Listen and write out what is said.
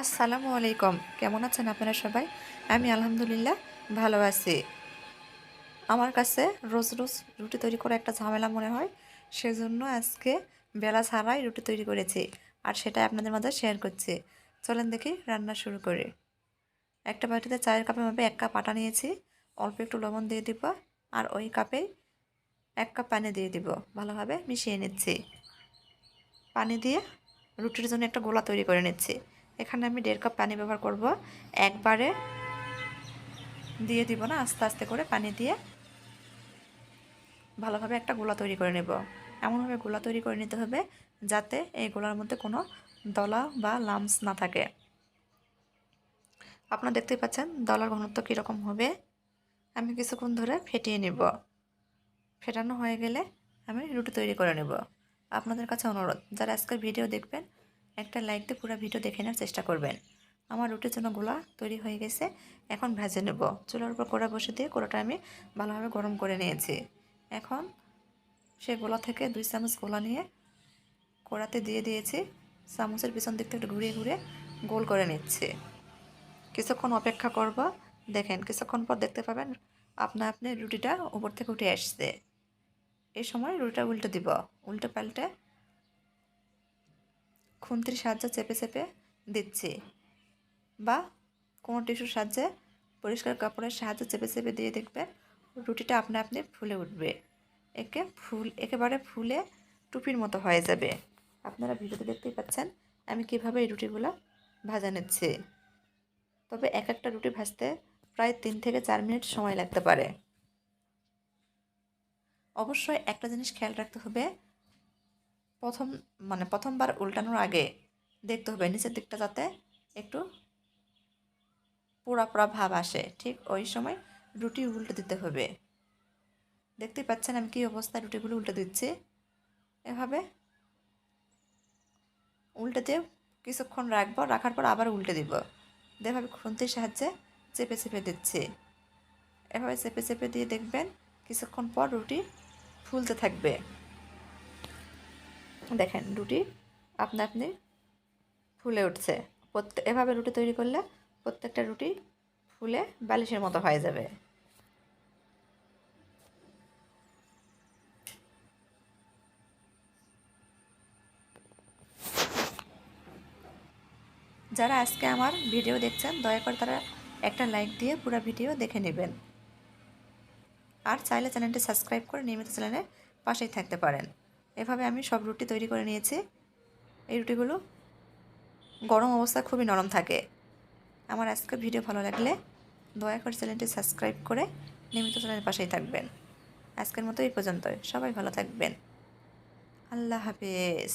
আসসালামু আলাইকুম। কেমন আছেন আপনারা সবাই? আমি আলহামদুলিল্লাহ ভালো আছি। আমার কাছে রোজ রোজ রুটি তৈরি করা একটা ঝামেলা মনে হয়, সেজন্য আজকে বেলা ছাড়াই রুটি তৈরি করেছি আর সেটাই আপনাদের মাঝে শেয়ার করছি। চলেন দেখি রান্না শুরু করে। একটা বাটিতে চায়ের কাপের মাপে এক কাপ আটা নিয়েছি, অল্প একটু লবণ দিয়ে দিব আর ওই কাপেই এক কাপ পানি দিয়ে দিব। ভালোভাবে মিশিয়ে নিচ্ছি। পানি দিয়ে রুটির জন্য একটা গোলা তৈরি করে নিচ্ছি। এখানে আমি দেড় কাপ পানি ব্যবহার করব। একবারে দিয়ে দিব না, আস্তে আস্তে করে পানি দিয়ে ভালোভাবে একটা গোলা তৈরি করে নেব। এমনভাবে গোলা তৈরি করে নিতে হবে যাতে এই গোলার মধ্যে কোনো দলা বা লামস না থাকে। আপনারা দেখতেই পাচ্ছেন দলার ঘনত্ব কীরকম হবে। আমি কিছুক্ষণ ধরে ফেটিয়ে নেব। ফেটানো হয়ে গেলে আমি রুটি তৈরি করে নেব। আপনাদের কাছে অনুরোধ, যারা আজকের ভিডিও দেখবেন একটা লাইক দিয়ে পুরো ভিডিও দেখে নেওয়ার চেষ্টা করবেন। আমার রুটির জন্য গোলা তৈরি হয়ে গেছে, এখন ভেজে নেব। চুলার উপর কোড়া বসে দিয়ে কোড়াটা আমি ভালোভাবে গরম করে নিয়েছি। এখন সে গোলা থেকে দুই চামচ গোলা নিয়ে কোড়াতে দিয়ে দিয়েছি। চামচের পিছন দিক থেকে ঘুরিয়ে ঘুরিয়ে গোল করে নিচ্ছে। কিছুক্ষণ অপেক্ষা করব। দেখেন, কিছুক্ষণ পর দেখতে পাবেন আপনা আপনি রুটিটা উপর থেকে উঠে আসছে। এই সময় রুটিটা উল্টে দিব। উল্টে পাল্টে খুন্তির সাহায্যে চেপে চেপে দিচ্ছি বা কোনো টিস্যুর সাহায্যে পরিষ্কার কাপড়ের সাহায্যে চেপে চেপে দিয়ে দেখবেন রুটিটা আপনি আপনি ফুলে উঠবে। একে ফুল, একেবারে ফুলে টুপির মতো হয়ে যাবে। আপনারা ভিডিওতে দেখতেই পাচ্ছেন আমি কীভাবে এই রুটিগুলো ভাজা নিচ্ছি। তবে এক একটা রুটি ভাজতে প্রায় তিন থেকে চার মিনিট সময় লাগতে পারে। অবশ্যই একটা জিনিস খেয়াল রাখতে হবে প্রথম মানে প্রথমবার উল্টানোর আগে দেখতে হবে নিচের দিকটা যাতে একটু পোড়া পোড়া ভাব আসে। ঠিক ওই সময় রুটি উল্টে দিতে হবে। দেখতেই পাচ্ছেন আমি কী অবস্থায় রুটিগুলো উল্টে দিচ্ছি। এভাবে উল্টে দিয়ে কিছুক্ষণ রাখব, রাখার পর আবার উল্টে দিব। এভাবে খুন্তির সাহায্যে চেপে চেপে দিচ্ছি। এভাবে চেপে চেপে দিয়ে দেখবেন কিছুক্ষণ পর রুটি ফুলতে থাকবে। দেখেন রুটি আপনা আপনি ফুলে উঠছে। প্রত্যেক এভাবে রুটি তৈরি করলে প্রত্যেকটা রুটি ফুলে বালিশের মতো হয়ে যাবে। যারা আজকে আমার ভিডিও দেখছেন, দয়া করে তারা একটা লাইক দিয়ে পুরো ভিডিও দেখে নেবেন। আর চাইলে চ্যানেলটি সাবস্ক্রাইব করে নিয়মিত চ্যানেলে পাশেই থাকতে পারেন। এভাবে আমি সব রুটি তৈরি করে নিয়েছি। এই রুটিগুলো গরম অবস্থা খুবই নরম থাকে। আমার আজকে ভিডিও ভালো লাগলে দয়া করে চ্যানেলটি সাবস্ক্রাইব করে নিয়মিত চ্যানেলের পাশেই থাকবেন। আজকের মতো এই পর্যন্তই। সবাই ভালো থাকবেন। আল্লাহ হাফেজ।